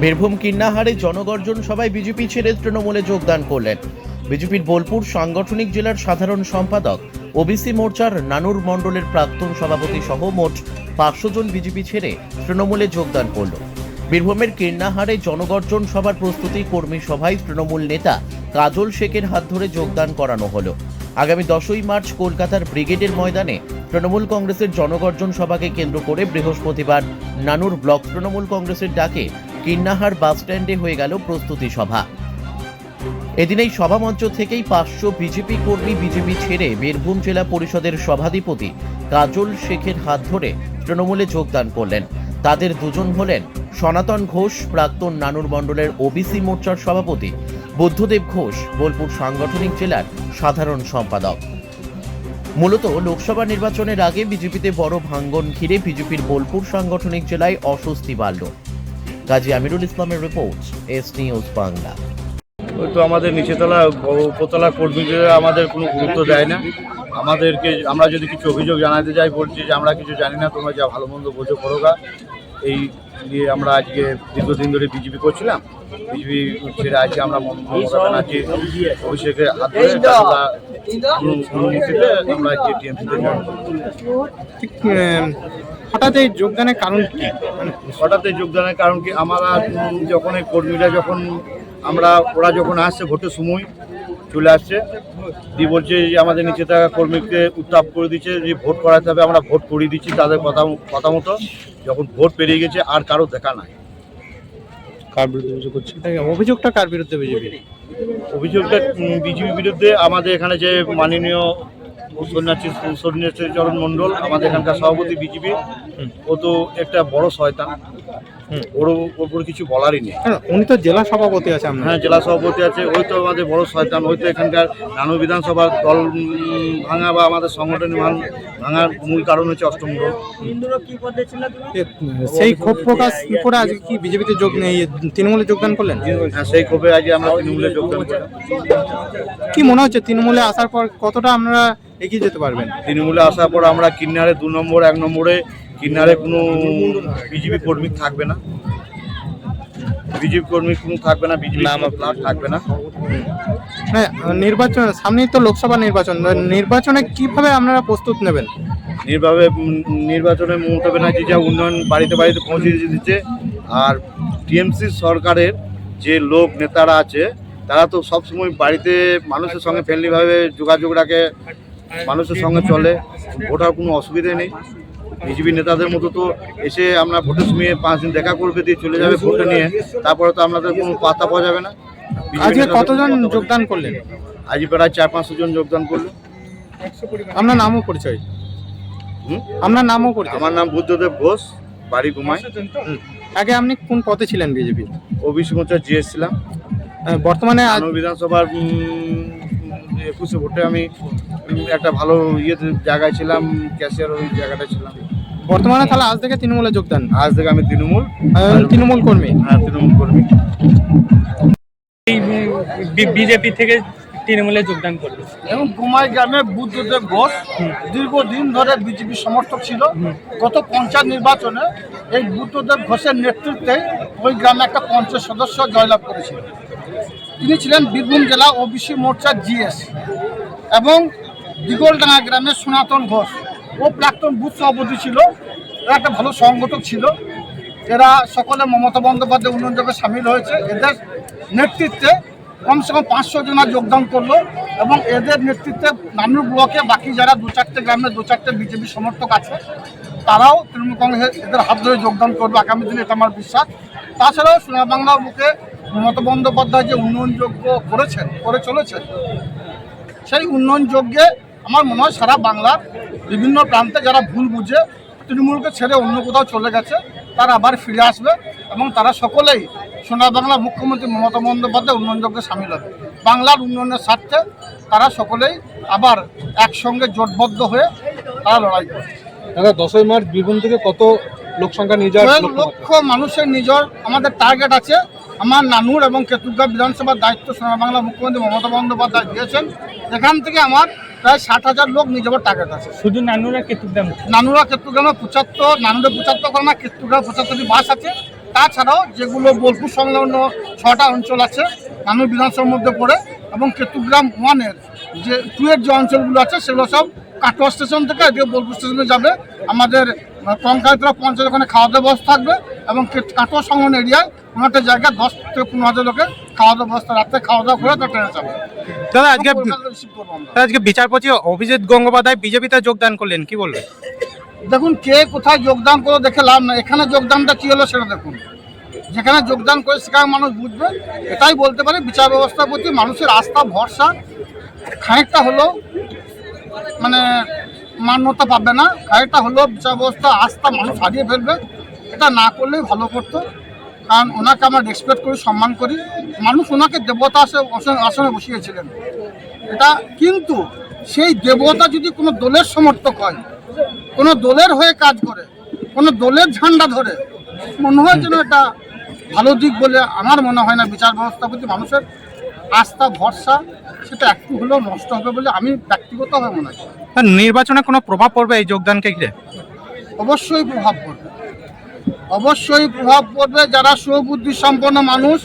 বীরভূম কিন্নাহারে জনগর্জন সভায় বিজেপি ছেড়ে তৃণমূলে যোগদান করলেন। বিজেপির বোলপুর সাংগঠনিক জেলার সাধারণ সম্পাদক, ওবিসি মোর্চার নানুর মণ্ডলের প্রাক্তন সভাপতি সহ মোট পাঁচশো জন বিজেপি ছেড়ে তৃণমূলে যোগদান করল। বীরভূমের কিন্নাহারে জনগর্জন সভার প্রস্তুতি কর্মী সভায় তৃণমূল নেতা কাজল শেখের হাত ধরে যোগদান করানো হলো। আগামী দশই মার্চ কলকাতার ব্রিগেডের ময়দানে তৃণমূল কংগ্রেসের জনগর্জন সভাকে কেন্দ্র করে বৃহস্পতিবার নানুর ব্লক তৃণমূল কংগ্রেসের ডাকে কিন্নাহার বাসস্ট্যান্ডে হয়ে গেল প্রস্তুতি সভা। এদিন এই সভামঞ্চ থেকেই পাঁচশো বিজেপি কর্মী বিজেপি ছেড়ে বীরভূম জেলা পরিষদের সভাধিপতি কাজল শেখের হাত ধরে তৃণমূলে যোগদান করলেন। তাদের দুজন হলেন সনাতন ঘোষ, প্রাক্তন নানুর মণ্ডলের ওবিসি মোর্চার সভাপতি, বুদ্ধদেব ঘোষ, বোলপুর সাংগঠনিক জেলার সাধারণ সম্পাদক। মূলত লোকসভা নির্বাচনের আগে বিজেপিতে বড় ভাঙ্গন ঘিরে বিজেপির বোলপুর সাংগঠনিক জেলায় অস্বস্তি বাড়ল। কাজী আমিরুল ইসলামের রিপোর্ট এস নিউজ বাংলা। ওই তো আমাদের নিচেতলা উপরতলা কর্মীরা আমাদের কোনো গুরুত্ব দেয় না। আমাদেরকে আমরা যদি কিছু অভিযোগ জানাতে যাই বলছি যে আমরা কিছু জানি না তোমরা যা ভালো মন্দ বোঝো করোগা। এই নিয়ে আমরা আজকে দীর্ঘদিন ধরে বিজেপি করছিলাম। বিজেপি ছেড়ে আজকে আমরা মম- মমতা ব্যানার্জি অভিষেকের হাত ধরে আমরা আজকে টিএমসিতে হঠাৎ এই যোগদানের কারণ কি? মানে হঠাৎ এই যোগদানের কারণ কি? আমরা যখন এই কর্মীরা যখন আমরা ওরা যখন আসছে ভোটের সময় চলে আসছে দিয়ে বলছে যে আমাদের নিচে থাকা কর্মীকে উত্তাপ করে দিচ্ছে যে ভোট করাতে হবে আমরা ভোট করিয়ে দিচ্ছি তাদের কথা কথা মতো। যখন ভোট পেরিয়ে গেছে আর কারও দেখা নাই। কার বিরুদ্ধে অভিযোগ করছে? অভিযোগটা কার বিরুদ্ধে বিজেপি অভিযোগটা বিজেপি বিরুদ্ধে আমাদের এখানে যে মাননীয় সন্ন্যাসী সন্ন্যাসী চরণ মণ্ডল আমাদের এখানকার সভাপতি বিজেপি ও তো একটা বড় শয়তান। হুম। ওর ওপর কিছু বলারই নেই। উনি তো জেলা সভাপতি আছে হ্যাঁ জেলা সভাপতি আছে ওই তো আমাদের বড় শয়তান ওই তো এখানকার নানু বিধানসভার দল ভাঙা বা আমাদের সংগঠন ভাঙ- ভাঙার মূল কারণ হচ্ছে অষ্টমগ্রহ এ, সেই ক্ষোভ প্রকাশ করে আজকে কি বিজেপিতে যোগ নেই? তৃণমূলে যোগদান করলেন? হ্যাঁ সেই ক্ষোভে আজকে আমরা তৃণমূলে যোগদান করি কি মনে হচ্ছে তৃণমূলে আসার পর কতটা আপনারা এগিয়ে যেতে পারবেন। তৃণমূলে আসার পর আমরা কিন্নারে দু নম্বর এক নম্বরে কিন্নারে কোনো বিজেপি কর্মী থাকবে না। বিজেপি কর্মী কোনো থাকবে না বিজেপি থাকবে না। হ্যাঁ নির্বাচন সামনেই তো লোকসভা নির্বাচন। নির্বাচনে কীভাবে আপনারা প্রস্তুত নেবেন? নির্ভাবে নির্বাচনে মমতা ব্যানার্জি যা উন্নয়ন বাড়িতে বাড়িতে পৌঁছে দিয়ে দিচ্ছে আর টিএমসি সরকারের যে লোক নেতারা আছে তারা তো সবসময় বাড়িতে মানুষের সঙ্গে ফ্রেন্ডলিভাবে যোগাযোগ রাখে মানুষের সঙ্গে চলে ওটার কোনো অসুবিধে নেই। বিজেপি নেতাদের মতো তো এসে আমরা ভোটের সময় পাঁচ দিন দেখা করবে দিয়ে চলে যাবে ভোটে নিয়ে। তারপরে তো আপনাদের কোনো পাতা পাওয়া যাবে না। আজকে কতজন যোগদান করলেন? আজ প্রায় চার পাঁচশো জন যোগদান করল। আপনার নামও পরিচয়? আপনার নামও পরিচয়। আমার নাম বুদ্ধদেব ঘোষ বাড়ি ঘুমাই আগে আপনি কোন পদে ছিলেন বিজেপি? ওবিসি মোর্চার জিএস ছিলাম। বর্তমানে বিধানসভার একুশে ভোটে আমি একটা ভালো ইয়েতে জায়গায় ছিলাম ক্যাশিয়ার ওই জায়গাটা ছিলাম। বর্তমানে তাহলে আজ থেকে তৃণমূলে যোগদান? আজ থেকে আমি তৃণমূল। তৃণমূল কর্মী? হ্যাঁ তৃণমূল কর্মী। বিজেপি থেকে তৃণমূলে যোগদান করবে। এবং কুমাই গ্রামে বুদ্ধদেব ঘোষ দীর্ঘদিন ধরে বিজেপি সমর্থক ছিল। গত পঞ্চায়েত নির্বাচনে এই বুদ্ধদেব ঘোষের নেতৃত্বে ওই গ্রামে একটা পঞ্চায়েত সদস্য জয়লাভ করেছিল। তিনি ছিলেন বীরভূম জেলা ওবিসি মোর্চার জিএস এবং দিগলডাঙ্গা গ্রামের সনাতন ঘোষ। ও প্রাক্তন বুথ সভাপতি ছিল। এরা একটা ভালো সংগঠক ছিল। এরা সকলে মমতা বন্দ্যোপাধ্যায় উন্নয়ন যোগে সামিল হয়েছে। এদের নেতৃত্বে কমসে কম পাঁচশো জনা যোগদান করল এবং এদের নেতৃত্বে নানুর ব্লকে বাকি যারা দু চারটে গ্রামে দু চারটে বিজেপি সমর্থক আছে, তারাও তৃণমূল কংগ্রেসের এদের হাত ধরে যোগদান করবে। আগামী দিনে এটা আমার বিশ্বাস। তাছাড়াও সোনা বাংলার বুকে মমতা বন্দ্যোপাধ্যায় যে উন্নয়নযোগ্য করেছেন করে চলেছেন সেই উন্নয়ন যজ্ঞে আমার মনে হয় সারা বাংলার বিভিন্ন প্রান্তে যারা ভুল বুঝে তৃণমূলকে ছেড়ে অন্য কোথাও চলে গেছে তারা আবার ফিরে আসবে এবং তারা সকলেই সোনা বাংলা মুখ্যমন্ত্রী মমতা বন্দ্যোপাধ্যায় উন্নয়ন যজ্ঞে সামিল হবে। বাংলার উন্নয়নের স্বার্থে তারা সকলেই আবার একসঙ্গে জোটবদ্ধ হয়ে তারা লড়াই করবে। দাদা দশই মার্চ বীরভূম থেকে কত লোক সংখ্যা নিয়ে কয়েক লক্ষ মানুষের নিজের আমাদের টার্গেট আছে। আমার নানুর এবং কেতুগ্রাম বিধানসভার দায়িত্ব সোনা বাংলা মুখ্যমন্ত্রী মমতা বন্দ্যোপাধ্যায় দিয়েছেন। এখান থেকে আমার প্রায় ষাট হাজার লোক নিয়ে নিজের টার্গেট আছে। শুধু নানুরা কেতুগ্রাম নানুরা কেতুগ্রামে পঁচাত্তর নানুরে পঁচাত্তর কর্মা কেতুগ্রাম পঁচাত্তরটি বাস আছে। তাছাড়াও যেগুলো বোলপুর সংলগ্ন ছটা অঞ্চল আছে নানুর বিধানসভার মধ্যে পড়ে এবং কেতুগ্রাম ওয়ানের যে টু এর যে অঞ্চলগুলো আছে সেগুলো সব কাটোয়া স্টেশন থেকে এদিকে বোলপুর স্টেশনে যাবে। আমাদের কঙ্কালতলা পঞ্চায়েত ওখানে খাওয়া দাওয়া ব্যবস্থা থাকবে। এবং কাটোয়া সংলগ্ন এরিয়ায় কোনো একটা জায়গায় দশ থেকে পনেরো হাজার লোকের খাওয়া দাওয়া ব্যবস্থা রাত্রে খাওয়া দাওয়া করে তার ট্রেনে যাবে। দাদা আজকে। দাদা, আজকে বিচারপতি অভিজিৎ গঙ্গোপাধ্যায় বিজেপিতে যোগদান করলেন কি বলবেন? দেখুন কে কোথায় যোগদান করে দেখে লাভ না এখানে যোগদানটা কি হলো সেটা দেখুন। যেখানে যোগদান করে সেখানে মানুষ বুঝবে এটাই বলতে পারে বিচার ব্যবস্থার প্রতি মানুষের আস্থা ভরসা খানিকটা হলো মানে মান্যতা পাবে না। খানিকটা হলো বিচার ব্যবস্থা আস্থা মানুষ হারিয়ে ফেলবে। এটা না করলেই ভালো করতো। কারণ ওনাকে আমরা রেসপেক্ট করি সম্মান করি। মানুষ ওনাকে দেবতা আসে আসনে- বসিয়েছিলেন। এটা কিন্তু সেই দেবতা যদি কোনো দলের সমর্থক হয় কোনো দলের হয়ে কাজ করে কোনো দলের ঝান্ডা ধরে মনে হয় যেন এটা ভালো দিক বলে আমার মনে হয় না। বিচার ব্যবস্থা প্রতি মানুষের আস্থা ভরসা সেটা একটু হলেও নষ্ট হবে বলে আমি ব্যক্তিগতভাবে মনে করি। নির্বাচনে কোনো প্রভাব পড়বে এই যোগদানকে ঘিরে? অবশ্যই প্রভাব পড়বে। অবশ্যই প্রভাব পড়বে যারা সুবুদ্ধি সম্পন্ন মানুষ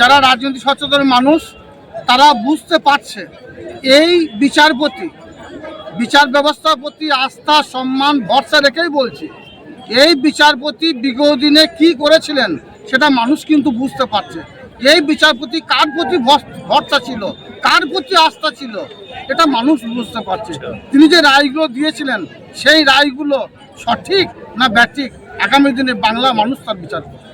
যারা রাজনৈতিক সচেতন মানুষ তারা বুঝতে পারছে এই বিচারপতি বিচার ব্যবস্থার প্রতি আস্থা সম্মান ভরসা রেখেই বলছি এই বিচারপতি বিগত দিনে কি করেছিলেন সেটা মানুষ কিন্তু বুঝতে পারছে। এই বিচারপতি কার প্রতি ভরসা ছিল কার প্রতি আস্থা ছিল এটা মানুষ বুঝতে পারছে। তিনি যে রায়গুলো দিয়েছিলেন সেই রায়গুলো সঠিক না ব্যাঠিক আগামী দিনে বাংলা মানুষ তার বিচার করবে।